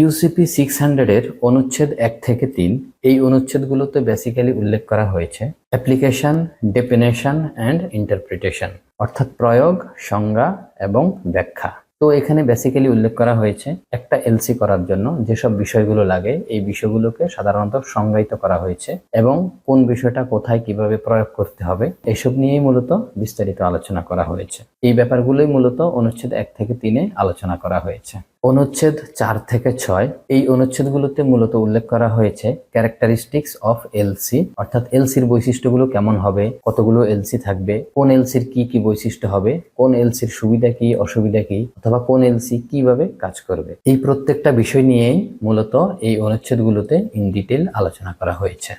UCP six হান্ড্রেডের অনুচ্ছেদ এক থেকে তিন, এই অনুচ্ছেদগুলোতে বেসিক্যালি উল্লেখ করা হয়েছে অ্যাপ্লিকেশন ডেফিনেশন অ্যান্ড ইন্টারপ্রিটেশন অর্থাৎ প্রয়োগ, সংজ্ঞা এবং ব্যাখ্যা। তো এখানে বেসিক্যালি উল্লেখ করা হয়েছে একটা এলসি করার জন্য যেসব বিষয়গুলো লাগে, এই বিষয়গুলোকে সাধারণত সংজ্ঞায়িত করা হয়েছে এবং কোন বিষয়টা কোথায় কীভাবে প্রয়োগ করতে হবে, এসব নিয়েই মূলত বিস্তারিত আলোচনা করা হয়েছে। এই ব্যাপারগুলোই মূলত অনুচ্ছেদ এক থেকে তিনে আলোচনা করা হয়েছে। অনুচ্ছেদ চার থেকে ছয়। এই অনুচ্ছেদগুলোতে মূলত উল্লেখ করা হয়েছে ক্যারেক্টারিস্টিক্স অফ এলসি অর্থাৎ এলসির বৈশিষ্ট্যগুলো কেমন হবে, কতগুলো এলসি থাকবে, কোন এলসির কি কি বৈশিষ্ট্য হবে, কোন এলসির সুবিধা কি, অসুবিধা কি, অথবা কোন এলসি কীভাবে কাজ করবে। এই প্রত্যেকটা বিষয় নিয়েই মূলত এই অনুচ্ছেদগুলোতে ইন ডিটেল আলোচনা করা হয়েছে।